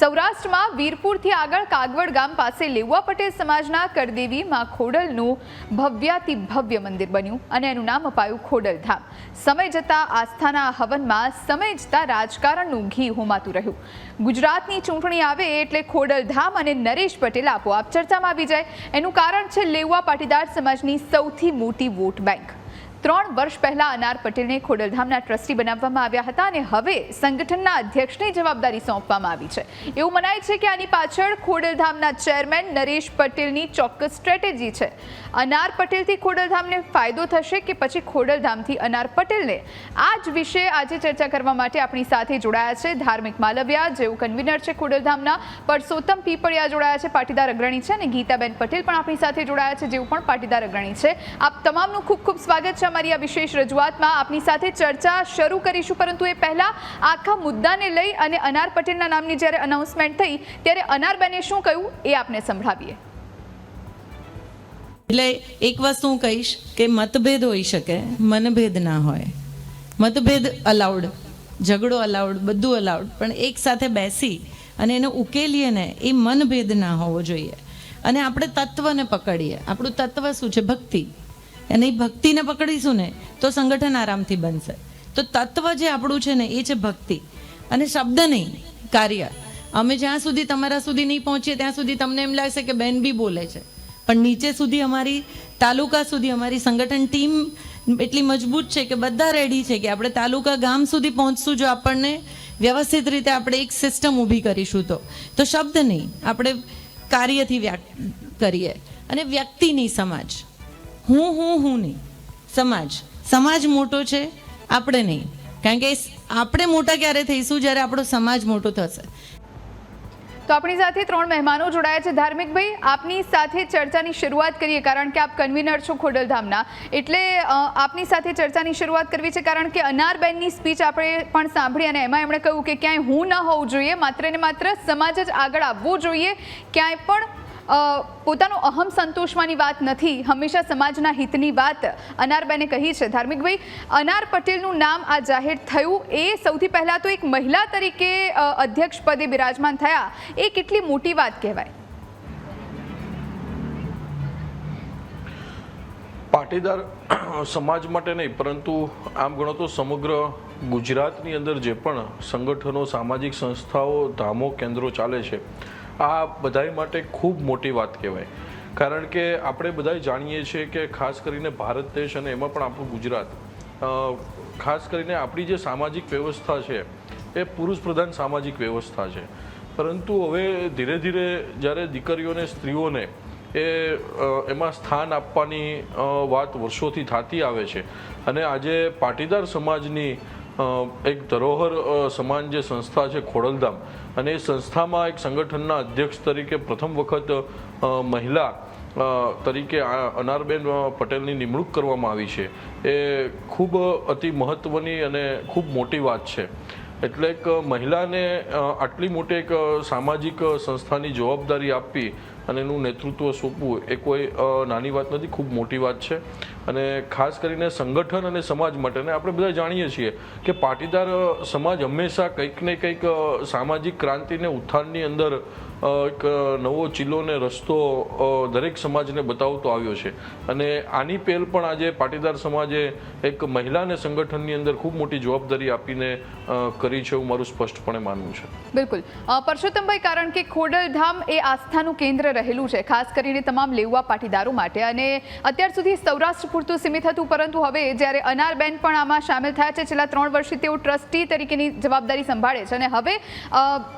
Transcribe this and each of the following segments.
સૌરાષ્ટ્રમાં વીરપુરથી આગળ કાગવડ ગામ પાસે લેવા પટેલ સમાજના કરદેવી માં ખોડલનું ભવ્યાતિ ભવ્ય મંદિર બન્યું અને એનું નામ અપાયું ખોડલધામ. સમય જતાં આસ્થાના હવનમાં સમય જતાં રાજકારણનું ઘી હોમાતું રહ્યું. ગુજરાતની ચૂંટણી આવે એટલે ખોડલધામ અને નરેશ પટેલ આપોઆપ ચર્ચામાં આવી જાય. એનું કારણ છે લેવા પાટીદાર સમાજની સૌથી મોટી વોટ બેંક. ત્રણ વર્ષ પહેલા અનાર પટેલને ખોડલધામના ટ્રસ્ટી બનાવવામાં આવ્યા હતા અને હવે સંગઠનના અધ્યક્ષની જવાબદારી સોંપવામાં આવી છે. એવું મનાય છે કે આની પાછળ ખોડલધામના ચેરમેન નરેશ પટેલની ચોક્કસ સ્ટ્રેટેજી છે. અનાર પટેલથી ખોડલધામને ફાયદો થશે કે પછી ખોડલધામથી અનાર પટેલને? આ જ વિશે આજે ચર્ચા કરવા માટે આપણી સાથે જોડાયા છે ધાર્મિક માલવ્યા, જેઓ કન્વીનર છે ખોડલધામના, પરસોત્તમ પીપળિયા જોડાયા છે, પાટીદાર અગ્રણી છે અને ગીતાબેન પટેલ પણ આપણી સાથે જોડાયા છે, જેઓ પણ પાટીદાર અગ્રણી છે. આપ તમામનું ખૂબ ખૂબ સ્વાગત છે. અમારી આ વિશેષ રજૂઆતમાં. આપની સાથે ચર્ચા શરૂ કરીશું, પરંતુ એ પહેલાં આખા મુદ્દાને લઈ અને અનાર પટેલના નામની જ્યારે અનાઉન્સમેન્ટ થઈ, ત્યારે અનારબેને શું કહ્યું એ આપને સંભળાવીએ. એટલે એક વસ્તુ હું કહીશ કે મતભેદ હોઈ શકે, મનભેદ ના હોય. મતભેદ અલાઉડ ઝઘડો અલાઉડ બધું અલાઉડ પણ એક સાથે બેસી અને એને ઉકેલીએ ને, એ મનભેદ ના હોવો જોઈએ. અને આપણે તત્વને પકડીએ. આપણું તત્વ શું છે? ભક્તિ. અને એ ભક્તિને પકડીશું ને, તો સંગઠન આરામથી બનશે. તો તત્વ જે આપણું છે ને, એ છે ભક્તિ. અને શબ્દ નહીં, કાર્ય. અમે જ્યાં સુધી તમારા સુધી નહીં પહોંચીએ, ત્યાં સુધી તમને એમ લાગશે કે બેન બી બોલે છે. પણ નીચે સુધી અમારી, તાલુકા સુધી અમારી સંગઠન ટીમ એટલી મજબૂત છે કે બધા રેડી છે કે આપણે તાલુકા ગામ સુધી પહોંચશું જો આપણને વ્યવસ્થિત રીતે આપણે એક સિસ્ટમ ઊભી કરીશું તો. તો શબ્દ નહીં, આપણે કાર્યથી કરીએ. અને વ્યક્તિની સમાજ. હું હું હું નહીં. સમાજ. સમાજ મોટો છે, આપણે નહીં. કારણ કે આપણે મોટા ક્યારે થઈશું જ્યારે આપણો સમાજ મોટો થશે? તો આપણી સાથે ત્રણ મહેમાનો જોડાયા છે. ધાર્મિકભાઈ આપની સાથે ચર્ચાની શરૂઆત કરીએ, કારણ કે આપ કન્વીનર છો ખોડલધામના. એટલે આપની સાથે ચર્ચાની શરૂઆત કરવી છે, કારણ કે અનારબેનની સ્પીચ આપણે પણ સાંભળી અને એમાં એમણે કહ્યું કે ક્યાંય હું ન હોવું જોઈએ માત્ર ને માત્ર સમાજ જ આગળ આવવો જોઈએ, ક્યાંય પણ પોતાનો અહમ સંતોષવાની વાત નથી. હંમેશા સમાજના હિતની વાત અનારબેને કહી છે. ધાર્મિકભાઈ, અનાર પટેલનું નામ આ જાહેર થયું. એ સૌથી પહેલાં તો એક મહિલા તરીકે અધ્યક્ષ પદે બિરાજમાન થયા. એ કેટલી મોટી વાત કહેવાય? પાટીદાર સમાજ માટે નહીં, પરંતુ આમ ગણો તો સમગ્ર ગુજરાતની અંદર જે પણ સંગઠનો, સામાજિક સંસ્થાઓ, ધામો, કેન્દ્રો ચાલે છે આ બધાય માટે ખૂબ મોટી વાત કહેવાય. કારણ કે આપણે બધાય જાણીએ છીએ કે ખાસ કરીને ભારત દેશ અને એમાં પણ આપણું ગુજરાત ખાસ કરીને આપણી જે સામાજિક વ્યવસ્થા છે, એ પુરુષ પ્રધાન સામાજિક વ્યવસ્થા છે. પરંતુ હવે ધીરે ધીરે જ્યારે દીકરીઓને સ્ત્રીઓને એ એમાં સ્થાન આપવાની વાત વર્ષોથી થતી આવે છે અને આજે પાટીદાર સમાજની એક ધરોહર સમાન જે સંસ્થા છે ખોડલધામ અને સંસ્થામાં એક સંગઠનના અધ્યક્ષ તરીકે પ્રથમ વખત મહિલા તરીકે અનારબેન પટેલની નિમણૂક કરવામાં આવી છે. એ ખૂબ અતિ મહત્ત્વની અને ખૂબ મોટી વાત છે. એટલે એક મહિલાને આટલી મોટી એક સામાજિક સંસ્થાની જવાબદારી આપવી અને એનું નેતૃત્વ સોંપવું એ કોઈ નાની વાત નથી, ખૂબ મોટી વાત છે. અને ખાસ કરીને સંગઠન અને સમાજ માટેને આપણે બધા જાણીએ છીએ કે પાટીદાર સમાજ હંમેશા કંઈક ને કંઈક સામાજિક ક્રાંતિને ઉત્થાનની અંદર એક નવો ચીલો ને રસ્તો દરેક સમાજને બતાવતો આવ્યો છે. અને આની પહેલ પણ આજે પાટીદાર સમાજે એક મહિલાને સંગઠનની અંદર ખૂબ મોટી જવાબદારી આપીને કરી છે એવું મારું સ્પષ્ટપણે માનવું છે. બિલકુલ. પરસોત્તમભાઈ, કારણ કે ખોડલધામ એ આસ્થાનું કેન્દ્ર રહેલું છે, ખાસ કરીને તમામ લેવા પાટીદારો માટે. અને અત્યાર સુધી સૌરાષ્ટ્ર પૂરતું સીમિત હતું, પરંતુ હવે જ્યારે અનારબેન પણ આમાં સામેલ થયા છે, છેલ્લા ત્રણ વર્ષથી તેઓ ટ્રસ્ટી તરીકેની જવાબદારી સંભાળે છે અને હવે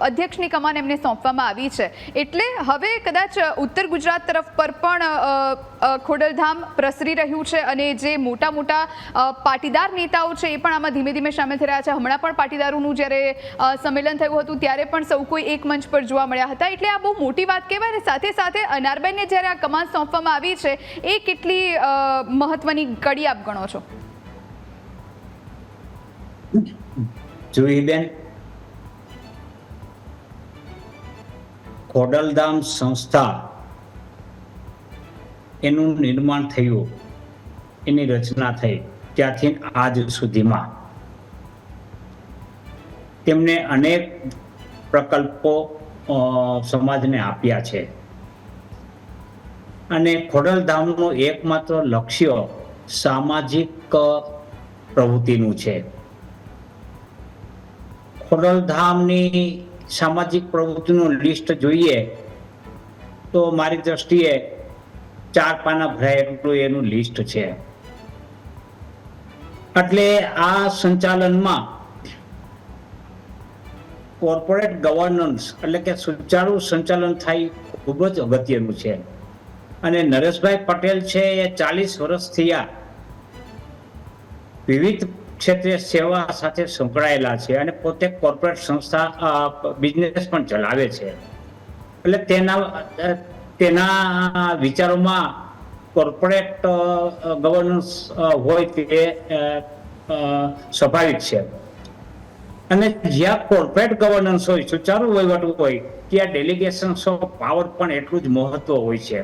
અધ્યક્ષની કમાન એમને સોંપવામાં આવી છે. એટલે હવે કદાચ ઉત્તર ગુજરાત તરફ પર પણ ખોડલધામ પ્રસરી રહ્યું છે અને જે મોટા મોટા પાટીદાર નેતાઓ છે એ પણ આમાં ધીમે ધીમે સામેલ થઈ રહ્યા છે. હમણાં પણ પાટીદારોનું જ્યારે સંમેલન થયું હતું, ત્યારે પણ સૌ કોઈ એક મંચ પર જોવા મળ્યા હતા. એટલે આ બહુ મોટી વાત કહેવાય અને સાથે સાથે અનારબેનને જ્યારે આ કમાન સોંપવામાં આવી છે, એ કેટલી મહત્વની કડી આપ ગણો છો? જુહીબેન, ખોડલધામ સંસ્થા એનું નિર્માણ થયું, એની રચના થઈ ત્યાંથી આજ સુધીમાં. તેમણે અનેક પ્રકલ્પો સમાજને આપ્યા છે. અને ખોડલધામનું એકમાત્ર લક્ષ્ય સામાજિક પ્રવૃત્તિનું છે. ખોડલધામની સામાજિક પ્રવૃત્તિનું લિસ્ટ જોઈએ તો મારી દ્રષ્ટિએ ચાર પાના ભરાય એટલું એનું લિસ્ટ છે. એટલે આ સંચાલનમાં કોર્પોરેટ ગવર્નન્સ એટલે કે સુચારુ સંચાલન થાય ખૂબ જ અગત્યનું છે. અને નરેશભાઈ પટેલ છે એ ચાલીસ વર્ષથી આ વિવિધ ક્ષેત્રે સેવા સાથે સંકળાયેલા છે અને પોતે કોર્પોરેટ સંસ્થા બિઝનેસ પણ ચલાવે છે. એટલે તેના તેના વિચારોમાં કોર્પોરેટ ગવર્નન્સ હોય તે સ્વાભાવિક છે. અને જ્યાં કોર્પોરેટ ગવર્નન્સ હોય, સુચારુ વહીવટ હોય, ત્યાં ડેલિગેશન્સ ઓફ પાવર પણ એટલું જ મહત્વ હોય છે.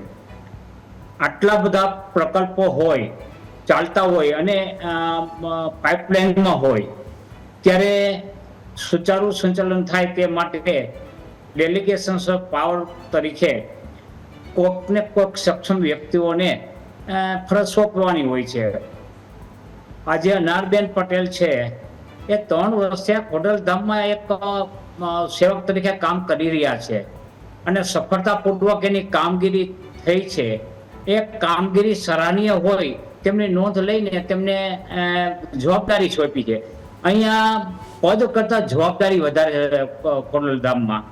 આટલા બધા પ્રકલ્પો હોય, ચાલતા હોય અને પાઇપલાઇનમાં હોય, ત્યારે સુચારુ સંચાલન થાય તે માટે ડેલિગેશન્સ ઓફ પાવર તરીકે કોકને કોક સક્ષમ વ્યક્તિઓને ફરજ સોંપવાની હોય છે. આજે અનારબેન પટેલ છે, એ ત્રણ વર્ષથી આ ખોડલધામમાં એક સેવક તરીકે કામ કરી રહ્યા છે અને સફળતાપૂર્વક એની કામગીરી થઈ છે. એ કામગીરી સરાહનીય હોય, તેમની નોંધ લઈને તેમને જવાબદારી સોંપી છે. અહીંયા પદ કરતા જવાબદારી વધારે ખોડલધામમાં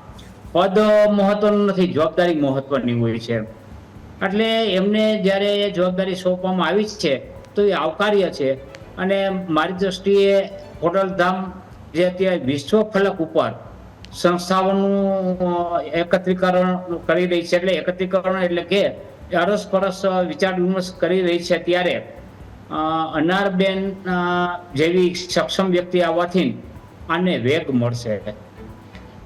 પદ મહત્વનું નથી, જવાબદારી મહત્વની હોય છે. એટલે એમને જ્યારે જવાબદારી સોંપવામાં આવી છે, તો એ આવકાર્ય છે. અને મારી દ્રષ્ટિએ ખોડલધામ જે અત્યારે વિશ્વ ફલક ઉપર સંસ્થાઓનું એકત્રીકરણ કરી રહી છે, એટલે એકત્રીકરણ એટલે કે અરસપરસ વિચાર વિમર્શ કરી રહી છે ત્યારે અનારબેન જેવી સક્ષમ વ્યક્તિ આવવાથી આને વેગ મળશે.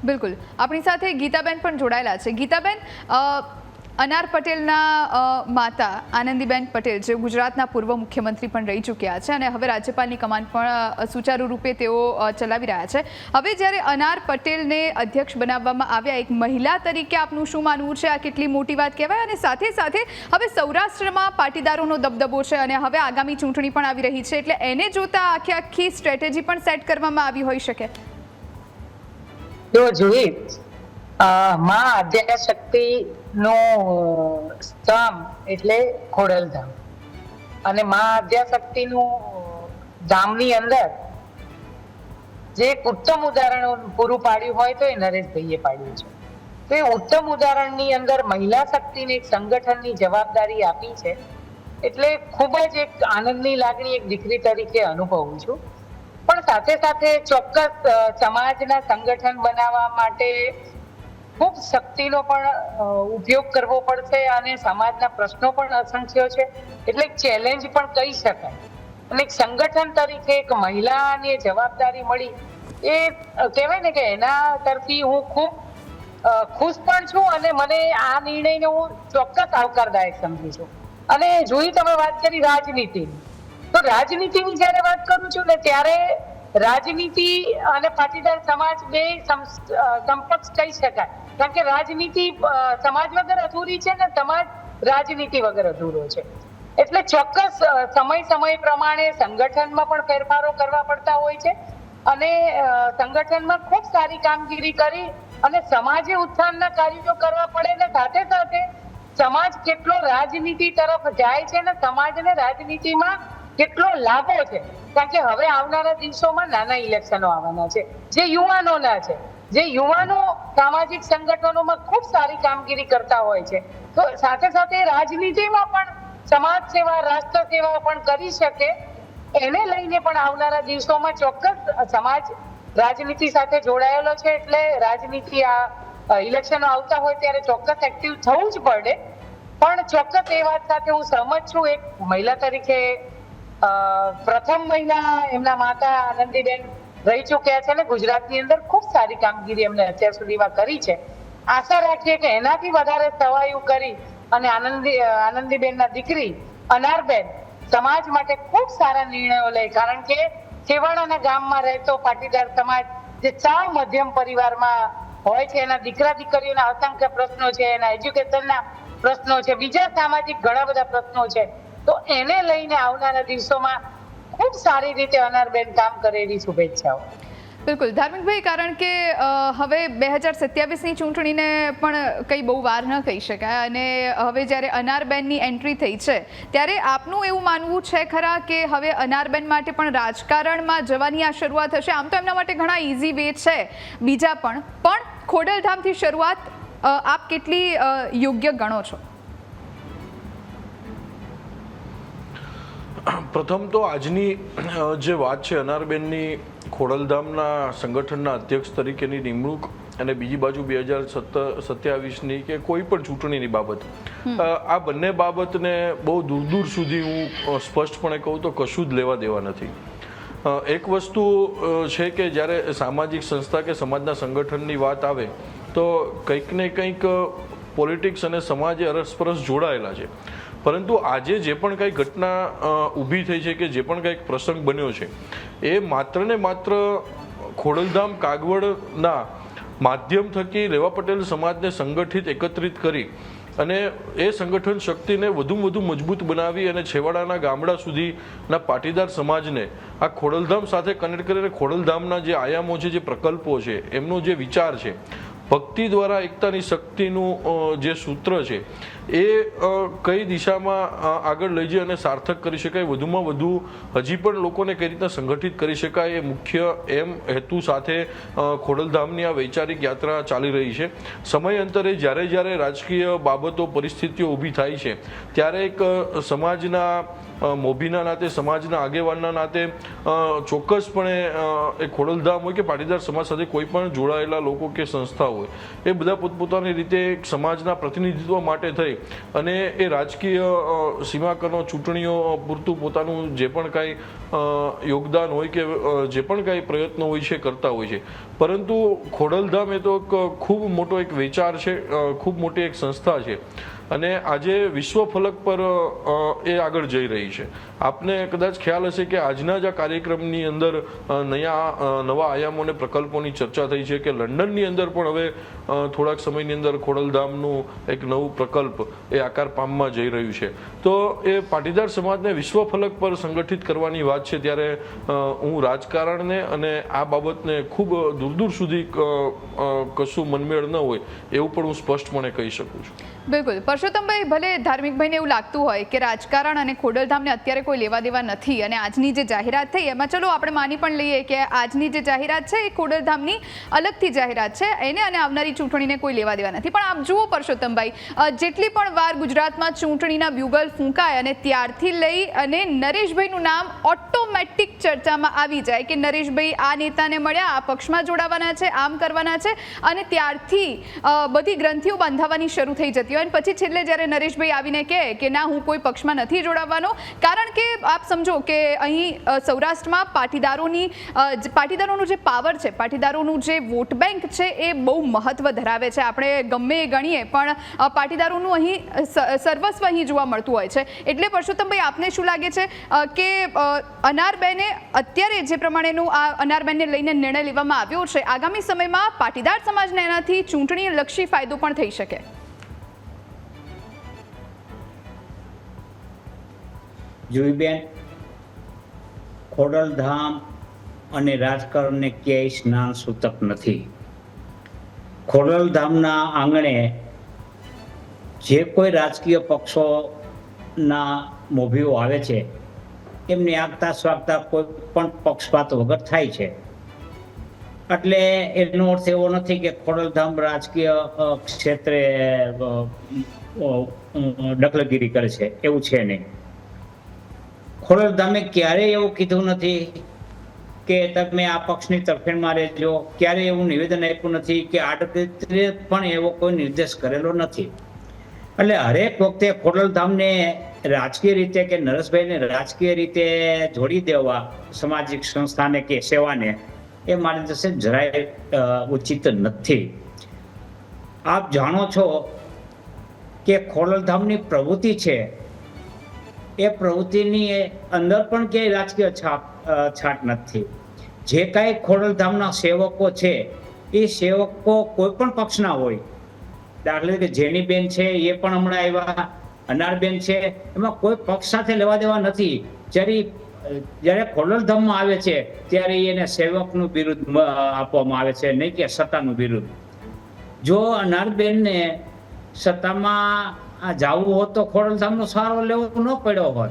બિલકુલ. આપણી સાથે ગીતાબેન પણ જોડાયેલા છે. ગીતાબેન અનાર પટેલના માતા આનંદીબેન પટેલ જે ગુજરાતના પૂર્વ મુખ્યમંત્રી પણ રહી ચૂક્યા છે અને હવે રાજ્યપાલની કમાન પણ સુચારુ રૂપે તેઓ ચલાવી રહ્યા છે. હવે જ્યારે અનાર પટેલને અધ્યક્ષ બનાવવામાં આવ્યા એક મહિલા તરીકે આપનું શું માનવું છે? આ કેટલી મોટી વાત કહેવાય? અને સાથે સાથે હવે સૌરાષ્ટ્રમાં પાટીદારોનો દબદબો છે અને હવે આગામી ચૂંટણી પણ આવી રહી છે એટલે એને જોતા આખી આખી સ્ટ્રેટેજી પણ સેટ કરવામાં આવી હોઈ શકે. જો જોઈ અ, માં આદ્યાશક્તિ નો ધામ એટલે ખોડલધામ. અને માં આદ્યાશક્તિ નું ધામની અંદર જે ઉત્તમ ઉદાહરણ પૂરું પાડ્યું હોય તો એ નરેશભાઈએ પાડ્યું છે. તો એ ઉત્તમ ઉદાહરણની અંદર મહિલા શક્તિને એક સંગઠનની જવાબદારી આપી છે. એટલે ખૂબ જ એક આનંદની લાગણી એક દીકરી તરીકે અનુભવું છું. પણ સાથે સાથે ચોક્કસ સમાજના સંગઠન બનાવવા માટે ખૂબ શક્તિનો પણ ઉપયોગ કરવો પડશે અને સમાજના પ્રશ્નો પણ અસંખ્ય છે. એટલે ચેલેન્જ પણ કહી શકાય. અને એક સંગઠન તરીકે એક મહિલાને જવાબદારી મળી એ કહેવાય ને કે એના તરફી હું ખૂબ ખુશ પણ છું અને મને આ નિર્ણયને હું ચોક્કસ આવકારદાયક સમજુ છું. અને જોઈ તમે વાત કરી રાજનીતિની તો રાજનીતિની જ્યારે વાત કરું છું ને ત્યારે રાજનીતિ અને પાટીદાર સમાજ બે અ, કહી શકાય. કારણ કે રાજનીતિ સમાજ વગર અધૂરી છે ને સમાજ રાજનીતિ વગર અધૂરો છે. એટલે ચોક્કસ સમય સમય પ્રમાણે સંગઠનમાં પણ ફેરફારો કરવા પડતા હોય છે અને સંગઠનમાં ખૂબ સારી કામગીરી કરી અને સમાજે ઉત્થાનના કાર્યો કરવા પડે ને સાથે સાથે સમાજ કેટલો રાજનીતિ તરફ જાય છે ને સમાજને રાજનીતિમાં કેટલો લાભો છે. કારણ કે હવે આવનારા દિવસોમાં નાના ઇલેક્શનો આવવાના છે. જે યુવાનોના છે. જે યુવાનો સામાજિક સંગઠનોમાં ખૂબ સારી કામગીરી કરતા હોય છે. તો સાથે સાથે રાજનીતિમાં પણ સમાજ સેવા, રાષ્ટ્ર સેવા પણ કરી શકે. એને લઈને પણ આવનારા દિવસોમાં ચોક્કસ સમાજ રાજનીતિ સાથે જોડાયેલો છે એટલે રાજનીતિ આ ઇલેક્શનો આવતા હોય ત્યારે ચોક્કસ એક્ટિવ થવું જ પડે. પણ ચોક્કસ એ વાત સાથે હું સહમત છું. એક મહિલા તરીકે પ્રથમ મહિલા એમના માતા આનંદીબેન રહી ચૂક્યા છે અને ગુજરાતની અંદર ખૂબ સારી કામગીરી એમને અત્યાર સુધીમાં કરી છે. આશા રાખીએ કે એનાથી વધારે સવાયું કરી અને આનંદી, આનંદીબેનના દીકરી અનારબેન સમાજ માટે ખૂબ સારા નિર્ણયો લે. કારણ કે છેવાડાના ગામમાં રહેતો પાટીદાર સમાજ જે સાવ મધ્યમ પરિવારમાં હોય છે, એના દીકરા દીકરીઓના અસંખ્ય પ્રશ્નો છે, એના એજ્યુકેશનના પ્રશ્નો છે, બીજા સામાજિક ઘણા બધા પ્રશ્નો છે. તો એને લઈને આવનારા દિવસોમાં ખૂબ સારી રીતે અનારબેન કામ કરેલી શુભેચ્છાઓ. બિલકુલ. ધાર્મિકભાઈ, કારણ કે હવે બે હજાર સત્યાવીસની ચૂંટણીને પણ કંઈ બહુ વાર ન કહી શકાય અને હવે જ્યારે અનારબેનની એન્ટ્રી થઈ છે, ત્યારે આપનું એવું માનવું છે ખરા કે હવે અનારબેન માટે પણ રાજકારણમાં જવાની આ શરૂઆત હશે? આમ તો એમના માટે ઘણા ઇઝી વે છે. બીજા પણ. પણ ખોડલધામથી શરૂઆત આપ કેટલી યોગ્ય ગણો છો? પ્રથમ તો આજની જે વાત છે અનારબેનની ખોડલધામના સંગઠનના અધ્યક્ષ તરીકેની નિમણૂક અને બીજી બાજુ બે હજાર સત્યાવીસની કે કોઈ પણ ચૂંટણીની બાબત. આ બંને બાબતને બહુ દૂર દૂર સુધી હું સ્પષ્ટપણે કહું તો કશું જ લેવા દેવા નથી. એક વસ્તુ છે કે જ્યારે સામાજિક સંસ્થા કે સમાજના સંગઠનની વાત આવે તો કંઈક ને કંઈક પોલિટિક્સ અને સમાજ અરસપરસ જોડાયેલા છે. પરંતુ આજે જે પણ કંઈ ઘટના ઊભી થઈ છે કે જે પણ કંઈક પ્રસંગ બન્યો છે, એ માત્ર ને માત્ર ખોડલધામ કાગવડના માધ્યમ થકી રેવા પટેલ સમાજને સંગઠિત, એકત્રિત કરી અને એ સંગઠન શક્તિને વધુમાં વધુ મજબૂત બનાવી અને છેવાડાના ગામડા સુધીના પાટીદાર સમાજને આ ખોડલધામ સાથે કનેક્ટ કરીને ખોડલધામના જે આયામો છે, જે પ્રકલ્પો છે, એમનો જે વિચાર છે ભક્તિ દ્વારા એકતાની શક્તિનું જે સૂત્ર છે, એ કઈ દિશામાં આગળ લઈ જઈ અને સાર્થક કરી શકાય, વધુમાં વધુ હજી પણ લોકોને કઈ રીતના સંગઠિત કરી શકાય એ મુખ્ય એમ હેતુ સાથે ખોડલધામની આ વૈચારિક યાત્રા ચાલી રહી છે. સમયાંતરે જ્યારે જ્યારે રાજકીય બાબતો, પરિસ્થિતિઓ ઊભી થાય છે, ત્યારે એક સમાજના મોભીના નાતે, સમાજના આગેવાનના નાતે ચોક્કસપણે એ ખોડલધામ હોય કે પાટીદાર સમાજ સાથે કોઈ પણ જોડાયેલા લોકો કે સંસ્થા હોય, એ બધા પોતપોતાની રીતે સમાજના પ્રતિનિધિત્વ માટે થઈ અને એ રાજકીય સીમાકરણો ચૂંટણીઓ પૂરતું પોતાનું જે પણ કાંઈ યોગદાન હોય કે જે પણ કાંઈ પ્રયત્નો હોય છે, કરતા હોય છે. પરંતુ ખોડલધામ એ તો ખૂબ મોટો એક વિચાર છે ખૂબ મોટી એક સંસ્થા છે. અને આજે વિશ્વ ફલક પર એ આગળ જઈ રહી છે. આપને કદાચ ખ્યાલ હશે કે આજના જ આ કાર્યક્રમની અંદર નયા નવા આયામો અને પ્રકલ્પોની ચર્ચા થઈ છે કે લંડનની અંદર પણ હવે થોડાક સમયની અંદર ખોડલધામનું એક નવું પ્રકલ્પ એ આકાર પામવા જઈ રહ્યું છે. તો એ પાટીદાર સમાજને વિશ્વ ફલક પર સંગઠિત કરવાની વાત છે ત્યારે હું રાજકારણને અને આ બાબતને ખૂબ દૂર દૂર સુધી કશું મનમેળ ન હોય એવું પણ હું સ્પષ્ટપણે કહી શકું છું. બિલકુલ. પરસોત્તમભાઈ, ભલે ધાર્મિકભાઈને એવું લાગતું હોય કે રાજકારણ અને ખોડલધામને અત્યારે કોઈ લેવા દેવા નથી અને આજની જે જાહેરાત થઈ, એમાં ચલો આપણે માની પણ લઈએ કે આજની જે જાહેરાત છે, એ ખોડલધામની અલગથી જાહેરાત છે. એને અને આવનારી ચૂંટણીને કોઈ લેવા દેવા નથી. પણ આપ જુઓ પરસોત્તમભાઈ જેટલી પણ વાર ગુજરાતમાં ચૂંટણીના બ્યુગલ ફૂંકાય અને ત્યારથી લઈ અને નરેશભાઈનું નામ ઓટોમેટિક ચર્ચામાં આવી જાય કે નરેશભાઈ આ નેતાને મળ્યા, આ પક્ષમાં જોડાવાના છે, આમ કરવાના છે અને ત્યારથી બધી ગ્રંથિઓ બાંધાવાની શરૂ થઈ જતી અને પછી છેલ્લે જ્યારે નરેશભાઈ આવીને કહે કે ના, હું કોઈ પક્ષમાં નથી જોડાવવાનો કારણ કે આપ સમજો કે અહીં સૌરાષ્ટ્રમાં પાટીદારોની પાટીદારોનું જે પાવર છે, પાટીદારોનું જે વોટ બેંક છે, એ બહુ મહત્વ ધરાવે છે. આપણે ગમે એ ગણીએ, પણ પાટીદારોનું અહીં સર્વસ્વ અહીં જોવા મળતું હોય છે. એટલે પરસોત્તમભાઈ, આપને શું લાગે છે કે અનારબેને અત્યારે જે પ્રમાણેનું આ અનારબેનને લઈને નિર્ણય લેવામાં આવ્યો છે, આગામી સમયમાં પાટીદાર સમાજને એનાથી ચૂંટણીલક્ષી ફાયદો પણ થઈ શકે? જુઈબેન ખોડલધામ અને રાજકારણને ક્યાંય સ્નાન સૂતક નથી ખોડલધામના આંગણે જે કોઈ રાજકીય પક્ષોના મોભીઓ આવે છે એમને આગતા સ્વાગતા કોઈ પણ પક્ષપાત વગર થાય છે એટલે એનો અર્થ એવો નથી કે ખોડલધામ રાજકીય ક્ષેત્રે દખલગીરી કરે છે એવું છે નહીં ખોડલધામે ક્યારેય એવું કીધું નથી કે તમે આ પક્ષની તરફેણમાં રહેજો? ક્યારેય એવું નિવેદન આપ્યું નથી કે આડકતરી પણ એવો કોઈ નિર્દેશ કરેલો નથી? એટલે હરેક વખતે ખોડલધામને રાજકીય રીતે કે નરેશભાઈને રાજકીય રીતે જોડી દેવા, સામાજિક સંસ્થાને કે સેવાને, એ મારી દ્રષ્ટિએ જરાય ઉચિત નથી. આપ જાણો છો કે ખોડલધામની પ્રવૃત્તિ છે એ પ્રવૃત્તિની અંદર પણ ક્યાંય રાજકીય છાપ છાટ નથી. જે કાંઈ ખોડલધામના સેવકો છે, એ સેવકો કોઈ પણ પક્ષના હોય, દાખલા તરીકે જેનીબેન છે, એ પણ હમણાં આવ્યા, અનારબેન છે, એમાં કોઈ પક્ષ સાથે લેવા દેવા નથી. જ્યારે જ્યારે ખોડલધામમાં આવે છે, ત્યારે એને સેવકનું બિરુદ આપવામાં આવે છે, નહીં કે સત્તાનું બિરુદ. જો અનારબેનને સત્તામાં આ જવું હોત તો ખોડલધામનો સારો લેવો ન પડ્યો હોત.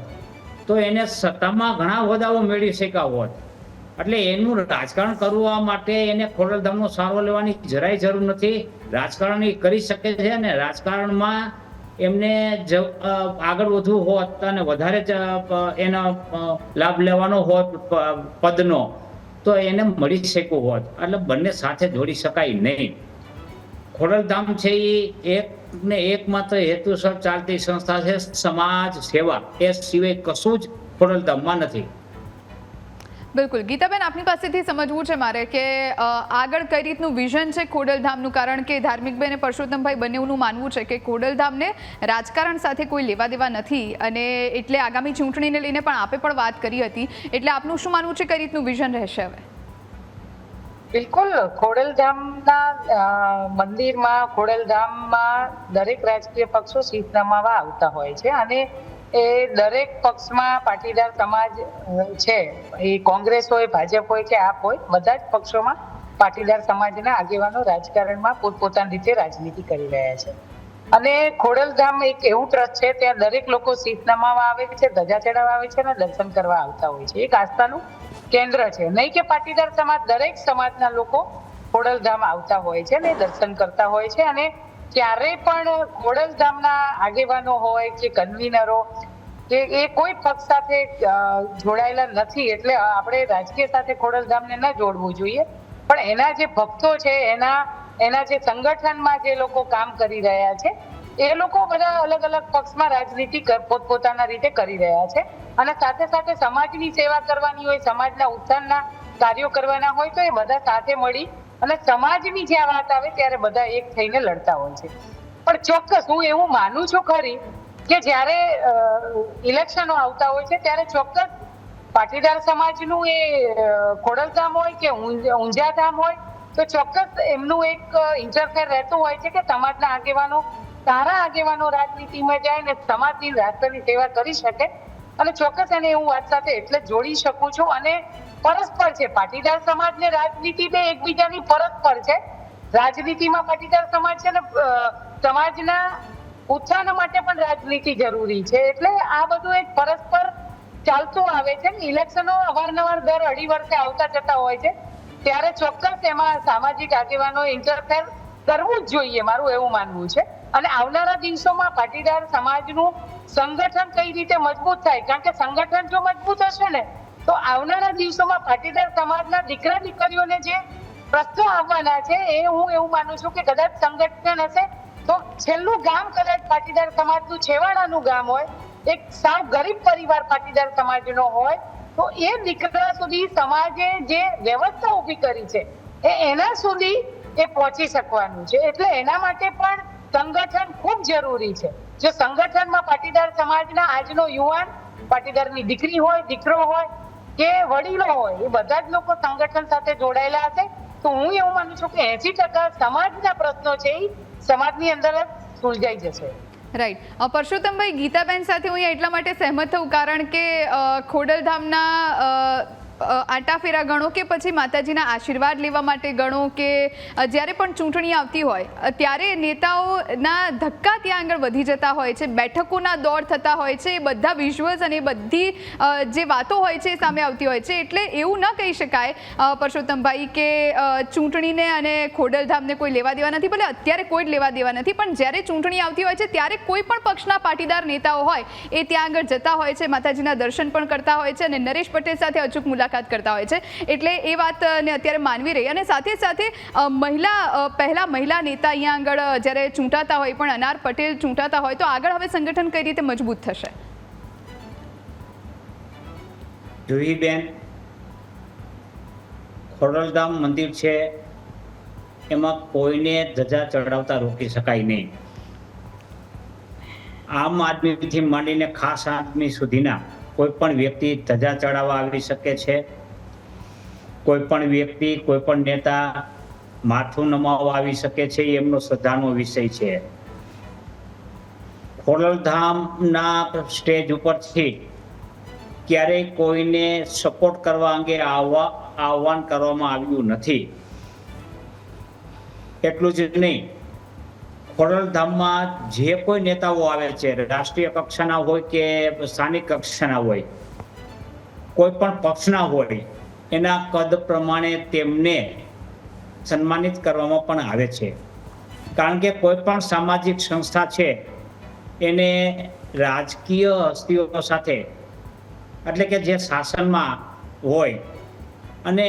તો એને સત્તામાં ઘણા હોદ્દાઓ મેળવી શક્યા હોત. એટલે એનું રાજકારણ કરવા માટે એને ખોડલધામનો સારો લેવાની જરાય જરૂર નથી. રાજકારણ એ કરી શકે છે અને રાજકારણમાં એમને જ- આગળ વધવું હોત અને વધારે જ, એનો લાભ લેવાનો હોત પદનો તો એને મળી શક્યું હોત. એટલે બંને સાથે જોડી શકાય નહીં. ખોડલધામ છે એ એક ને એકમાત્ર હેતુસર ચાલતી સંસ્થા છે સમાજ સેવા. એ સિવાય કશું જ ખોડલધામમાં નથી. બિલકુલ. ગીતાબેન, આપની પાસેથી સમજવું છે મારે કે આગળ કઈ રીતનું વિઝન છે ખોડલધામનું? કારણ કે ધાર્મિકબેન અને પરસોત્તમભાઈ બંનેનું માનવું છે કે ખોડલધામને રાજકારણ સાથે કોઈ લેવા દેવા નથી અને એટલે આગામી ચૂંટણીને લઈને પણ આપે પણ વાત કરી હતી. એટલે આપનું શું માનવું છે કઈ રીતનું વિઝન રહેશે હવે? બિલકુલ. ખોડલધામના મંદિરમાં ખોડલધામમાં દરેક રાજકીય પક્ષો નમાવા આવતા હોય છે અને એ દરેક પક્ષમાં પાટીદાર સમાજ છે. એ કોંગ્રેસ હોય, ભાજપ હોય કે આપ હોય, બધા જ પક્ષોમાં પાટીદાર સમાજના આગેવાનો રાજકારણમાં પોતપોતાની રીતે રાજનીતિ કરી રહ્યા છે. અને ખોડલધામ એક એવું ટ્રસ્ટ છે, ત્યાં દરેક લોકો નમાવા આવે છે, ધજા ચડાવવા આવે છે અને દર્શન કરવા આવતા હોય છે. એક આસ્થાનું કેન્દ્ર છે. નહીં કે પાટીદાર સમાજ, દરેક સમાજના લોકો ખોડલધામ આવતા હોય છે ને દર્શન કરતા હોય છે અને ક્યારેય પણ ખોડલધામના આગેવાનો હોય કે કન્વીનરો કે એ કોઈ પક્ષ સાથે જોડાયેલા નથી. એટલે આપણે રાજકીય સાથે ખોડલધામને ન જોડવું જોઈએ. પણ એના જે ભક્તો છે, એના એના જે સંગઠનમાં જે લોકો કામ કરી રહ્યા છે, એ લોકો બધા અલગ અલગ પક્ષમાં રાજનીતિ પોતપોતાના રીતે કરી રહ્યા છે. અને સાથે સાથે સમાજની સેવા કરવાની હોય, સમાજના ઉત્થાનના કાર્યો કરવાના હોય, તો એ બધા સાથે મળી અને સમાજની જ્યાં વાત આવે ત્યારે બધા એક થઈને લડતા હોય છે. પણ ચોક્કસ હું એવું માનું છું ખરી કે જ્યારે ઇલેક્શનો આવતા હોય છે, ત્યારે ચોક્કસ પાટીદાર સમાજનું એ ખોડલધામ હોય કે ઊંઝાધામ હોય, તો ચોક્કસ એમનું એક ઇન્ટરફેર રહેતું હોય છે કે સમાજના આગેવાનો સારા આગેવાનો રાજનીતિમાં જાય ને સમાજની રાષ્ટ્રની સેવા કરી શકે અને ચોક્કસ એને હું વાત સાથે એટલે જોડી શકું છું અને પરસ્પર છે. પાટીદાર સમાજ ને રાજનીતિ બે એકબીજાની પરસ્પર છે. રાજનીતિમાં પાટીદાર સમાજ છે ને સમાજના ઉત્થાન માટે પણ રાજનીતિ જરૂરી છે. એટલે આ બધું એક પરસ્પર ચાલતું આવે છે. ને ઇલેક્શનો અવારનવાર દર અઢી વર્ષે આવતા જતા હોય છે. ત્યારે ચોક્કસ એમાં સામાજિક આગેવાનો ઇન્ટરફેર કરવું જ જોઈએ, મારું એવું માનવું છે. અને આવનારા દિવસોમાં પાટીદાર સમાજનું સંગઠન કઈ રીતે મજબૂત થાય? કારણ કે સંગઠન જો મજબૂત હશે ને, તો આવનારા દિવસોમાં પાટીદાર સમાજના દીકરા દીકરીઓને જે પ્રશ્નો આવવાના છે, એ હું એવું માનું છું કે કદાચ સંગઠન હશે, તો છેલ્લું ગામ કદાચ પાટીદાર સમાજનું છેવાડાનું ગામ હોય, એક સાવ ગરીબ પરિવાર પાટીદાર સમાજનો હોય, તો એ દીકરા સુધી સમાજે જે વ્યવસ્થા ઊભી કરી છે, એ એના સુધી એ પહોંચી શકવાનું છે. એટલે એના માટે પણ સંગઠન ખૂબ જરૂરી છે. જો સંગઠનમાં પાટીદાર સમાજના આજનો યુવાન, પાટીદારની દીકરી હોય, દીકરો હોય, કે વડીલો હોય, એ બધા જ લોકો સંગઠન સાથે જોડાયેલા હશે, તો હું એવું માનું છું કે એસી ટકા સમાજના પ્રશ્નો છે એ સમાજની અંદર જ સુલઝાઈ જશે. રાઈટ પરસોત્તમભાઈ ગીતાબેન સાથે હું એટલા માટે સહેમત થઉં, કારણ કે ખોડલધામના આંટાફેરા ગણો કે પછી માતાજીના આશીર્વાદ લેવા માટે ગણો કે જ્યારે પણ ચૂંટણી આવતી હોય ત્યારે નેતાઓના ધક્કા ત્યાં આગળ વધી જતા હોય છે, બેઠકોના દોડ થતા હોય છે, એ બધા વિઝ્યુઅલ્સ અને બધી જે વાતો હોય છે એ સામે આવતી હોય છે. એટલે એવું ન કહી શકાય પરસોત્તમભાઈ, કે ચૂંટણીને અને ખોડલધામને કોઈ લેવા દેવા નથી, ભલે અત્યારે કોઈ જ લેવા દેવા નથી, પણ જ્યારે ચૂંટણી આવતી હોય છે, ત્યારે કોઈ પણ પક્ષના પાટીદાર નેતાઓ હોય, એ ત્યાં આગળ જતા હોય છે, માતાજીના દર્શન પણ કરતા હોય છે અને નરેશ પટેલ સાથે અચૂક મુલાકાત કરતા હોય છે. એટલે એ વાતને અત્યારે માનવી રહી. અને સાથે સાથે મહિલા પહેલા મહિલા નેતા અહીંયા આગળ જ્યારે ચૂંટાતા હોય, પણ અનાર પટેલ ચૂંટાતા હોય, તો આગળ હવે સંગઠન કઈ રીતે મજબૂત થશે? જુહીબેન ખોડલધામ મંદિર છે. એમાં કોઈને ધજા ચડાવતા રોકી શકાય નહીં. આમ આદમીથી માંડીને ખાસ આદમી સુધીના કોઈ પણ વ્યક્તિ ધજા ચડાવવા આવી શકે છે? કોઈ પણ વ્યક્તિ, કોઈ પણ નેતા માથું નમાવવા આવી શકે છે? એમનો શ્રદ્ધાનો વિષય છે. ખોડલધામના સ્ટેજ ઉપરથી ક્યારેય કોઈને સપોર્ટ કરવા અંગે આવવા, આહવાન કરવામાં આવ્યું નથી. એટલું જ નહીં. ખોડલધામમાં જે કોઈ નેતાઓ આવે છે, રાષ્ટ્રીય કક્ષાના હોય કે સ્થાનિક કક્ષાના હોય, કોઈ પણ પક્ષના હોય, એના કદ પ્રમાણે તેમને સન્માનિત કરવામાં પણ આવે છે. કારણ કે કોઈ પણ સામાજિક સંસ્થા છે, એને રાજકીય હસ્તીઓ સાથે, એટલે કે જે શાસનમાં હોય, અને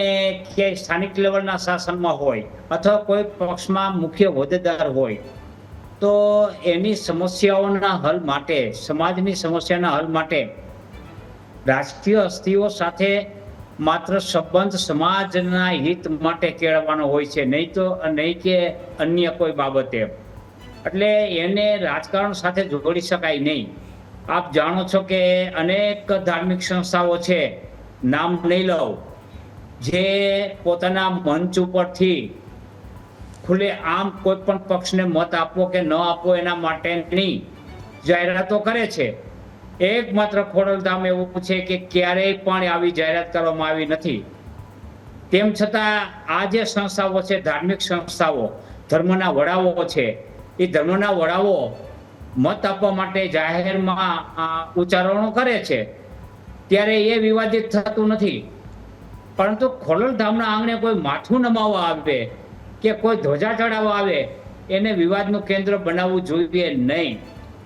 ક્યાંય સ્થાનિક લેવલના શાસનમાં હોય, અથવા કોઈ પક્ષમાં મુખ્ય હોદ્દેદાર હોય તો એની સમસ્યાઓના હલ માટે, સમાજની સમસ્યાના હલ માટે રાજકીય હસ્તીઓ સાથે માત્ર સંબંધ સમાજના હિત માટે કેળવવાનો હોય છે. નહીં તો, નહીં કે અન્ય કોઈ બાબતે. એટલે એને રાજકારણ સાથે જોડી શકાય નહીં. આપ જાણો છો કે અનેક ધાર્મિક સંસ્થાઓ છે, નામ નહીં લઉં, જે પોતાના મંચ ઉપરથી ખુલ્લે આમ કોઈ પણ પક્ષને મત આપવો કે ન આપવો એના માટેની જાહેરાતો કરે છે. એકમાત્ર ખોડલધામ એવું છે કે ક્યારેય પણ આવી જાહેરાત કરવામાં આવી નથી. તેમ છતાં આ જે સંસ્થાઓ છે, ધાર્મિક સંસ્થાઓ, ધર્મના વડાઓ છે, એ ધર્મના વડાઓ મત આપવા માટે જાહેરમાં ઉચ્ચારણો કરે છે. ત્યારે એ વિવાદિત થતું નથી. પરંતુ ખોડલધામના આંગણે કોઈ માથું નમાવવા આવે કે કોઈ ધ્વજા ચડાવવા આવે, એને વિવાદનું કેન્દ્ર બનાવવું જોઈએ નહીં.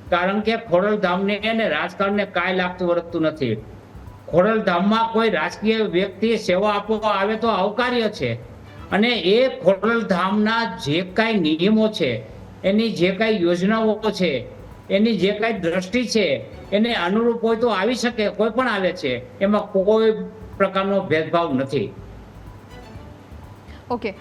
કારણ કે ખોડલધામને અને રાજકારણને કાંઈ લાગતું વળગતું નથી. ખોડલધામમાં કોઈ રાજકીય વ્યક્તિ સેવા આપવા આવે તો આવકાર્ય છે. અને એ ખોડલધામના જે કાંઈ નિયમો છે, એની જે કાંઈ યોજનાઓ છે, એની જે કાંઈ દ્રષ્ટિ છે, એને અનુરૂપ હોય તો આવી શકે, કોઈ પણ આવે છે, એમાં કોઈ પ્રકારનો ભેદભાવ નથી. ઓકે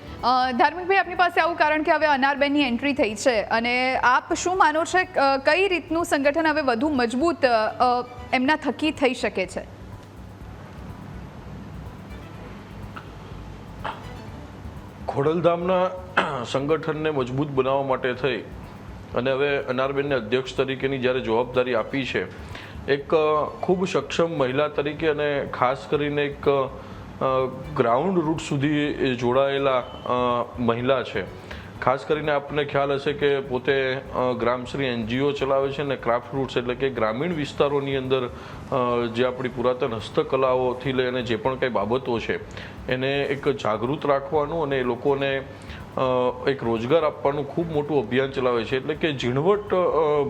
ધાર્મિકભાઈ, આપની પાસે આવું કારણ કે હવે અનારબેનની એન્ટ્રી થઈ છે અને આપ શું માનો છે કઈ રીતનું સંગઠન હવે વધુ મજબૂત એમના થકી થઈ શકે છે? ખોડલધામના સંગઠનને મજબૂત બનાવવા માટે થઈ અને હવે અનારબેનને અધ્યક્ષ તરીકેની જ્યારે જવાબદારી આપી છે, એક ખૂબ સક્ષમ મહિલા તરીકે અને ખાસ કરીને એક ગ્રાઉન્ડ રૂટ સુધી જોડાયેલા મહિલા છે. ખાસ કરીને આપને ખ્યાલ હશે કે પોતે ગ્રામશ્રી એનજીઓ ચલાવે છે અને ક્રાફ્ટ રૂટ્સ એટલે કે ગ્રામીણ વિસ્તારોની અંદર જે આપણી પુરાતન હસ્તકલાઓથી લઈને જે પણ કંઈ બાબતો છે, એને એક જાગૃત રાખવાનું અને એ લોકોને એક રોજગાર આપવાનું ખૂબ મોટું અભિયાન ચલાવે છે. એટલે કે ઝીણવટ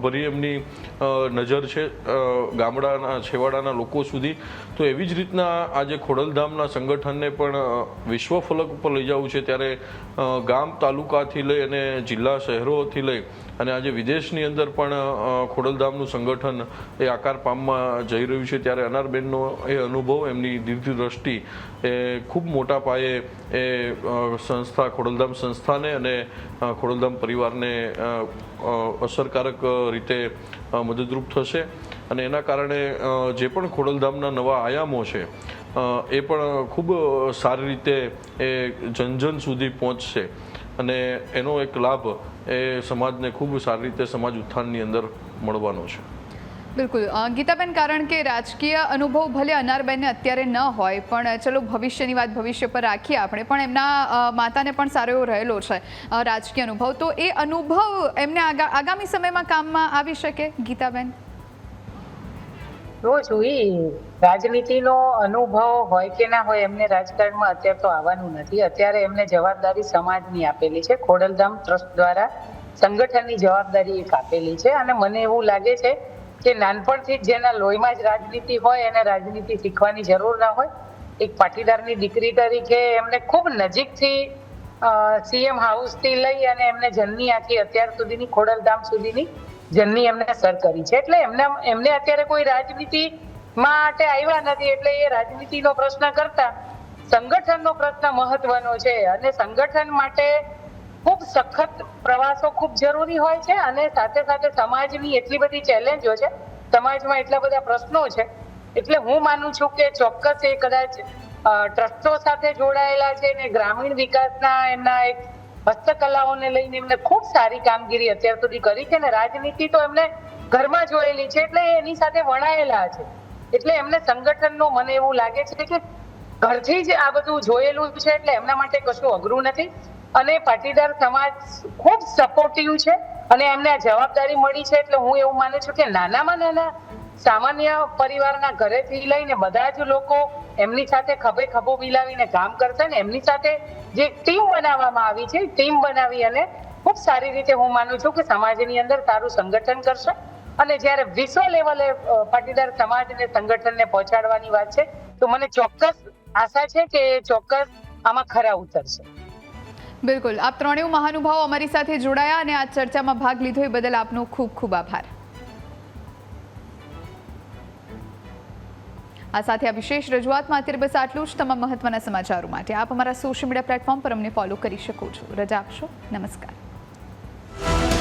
ભરી એમની નજર છે ગામડાના, છેવાડાના લોકો સુધી. તો એવી જ રીતના આજે ખોડલધામના સંગઠનને પણ વિશ્વ ફલક ઉપર લઈ જવું છે. ત્યારે ગામ તાલુકાથી લઈ અને જિલ્લા શહેરોથી લઈ અને આજે વિદેશની અંદર પણ ખોડલધામનું સંગઠન એ આકાર પામવા જઈ રહ્યું છે. ત્યારે અનારબેનનો એ અનુભવ, એમની દીર્ઘ દ્રષ્ટિ એ ખૂબ મોટા પાયે એ સંસ્થા, ખોડલધામ સંસ્થાને અને ખોડલધામ પરિવારને અસરકારક રીતે મદદરૂપ થશે. અને એના કારણે જે પણ ખોડલધામના નવા આયામો છે એ પણ ખૂબ સારી રીતે એ જન જન સુધી પહોંચશે. અને એનો એક લાભ એ સમાજને ખૂબ સારી રીતે સમાજ ઉત્થાનની અંદર મળવાનો છે. બિલકુલ. ગીતાબેન, કારણ કે રાજકીય અનુભવ ભલે અનારબેનને અત્યારે ન હોય, પણ ચલો ભવિષ્યની વાત ભવિષ્ય પર રાખીએ આપણે, પણ એમના માતાને પણ સારો એવો રહેલો છે રાજકીય અનુભવ. તો એ અનુભવ એમને આગા- આગામી સમયમાં કામમાં આવી શકે, ગીતાબેન? તો જોઈ રાજનીતિનો અનુભવ હોય કે ના હોય એમને રાજકારણમાં અત્યારે તો આવવાનું નથી. અત્યારે એમને જવાબદારી સમાજની આપેલી છે. ખોડલધામ ટ્રસ્ટ દ્વારા સંગઠનની જવાબદારી એક આપેલી છે અને મને એવું લાગે છે કે નાનપણથી જ જેના લોહીમાં જ રાજનીતિ હોય એને રાજનીતિ શીખવાની જરૂર ના હોય. એક પાટીદારની દીકરી તરીકે એમને ખૂબ નજીકથી સીએમ હાઉસથી લઈ અને એમને જન્મી આખી અત્યાર સુધીની ખોડલધામ સુધીની જનની એમને સર કરી છે. એટલે એમને એમને અત્યારે કોઈ રાજનીતિ માટે આવ્યા નથી, એટલે એ રાજનીતિનો પ્રશ્ન કરતા સંગઠનનો પ્રશ્ન મહત્વનો છે. અને સંગઠન માટે ખૂબ સખત પ્રવાસો ખૂબ જરૂરી હોય છે અને સાથે સાથે સમાજની એટલી બધી ચેલેન્જો છે. સમાજમાં એટલા બધા પ્રશ્નો છે. એટલે હું માનું છું કે ચોક્કસ એ કદાચ ટ્રસ્ટો સાથે જોડાયેલા છે ને ગ્રામીણ વિકાસના એમના એક હસ્તકલાઓને લઈને એમને ખૂબ સારી કામગીરી અત્યાર સુધી કરી છે અને રાજનીતિ તો એમને ઘરમાં જોયેલી છે એટલે એની સાથે વણાયેલા છે. એટલે એમને સંગઠનનું મને એવું લાગે છે કે ઘરથી જ આ બધું જોયેલું છે એટલે એમના માટે કશું અઘરું નથી. અને પાટીદાર સમાજ ખૂબ સપોર્ટિવ છે અને એમને જવાબદારી મળી છે એટલે હું એવું માનું છું કે નાનામાં નાના સામાન્ય પરિવારના ઘરેથી લઈને બધા જ લોકો એમની સાથે ખભે ખભો મિલાવીને કામ કરશે ને એમની સાથે જે ટીમ બનાવવામાં આવી છે, ટીમ બનાવી અને ખૂબ સારી રીતે હું માનું છું કે સમાજની અંદર સારું સંગઠન કરશે. અને જ્યારે વિશ્વ લેવલે પાટીદાર સમાજને સંગઠનને પહોંચાડવાની વાત છે, તો મને ચોક્કસ આશા છે કે ચોક્કસ આમાં ખરા ઉતરશે. બિલકુલ. આપ ત્રણેય મહાનુભાવો અમારી સાથે જોડાયા અને આ ચર્ચામાં ભાગ લીધો, એ બદલ આપનો ખૂબ ખૂબ આભાર. આ સાથે આ વિશેષ રજૂઆતમાં અત્યારે બસ આટલું જ. તમામ મહત્વના સમાચારો માટે આપ અમારા સોશિયલ મીડિયા પ્લેટફોર્મ પર અમને ફોલો કરી શકો છો. રજા આપશો. નમસ્કાર.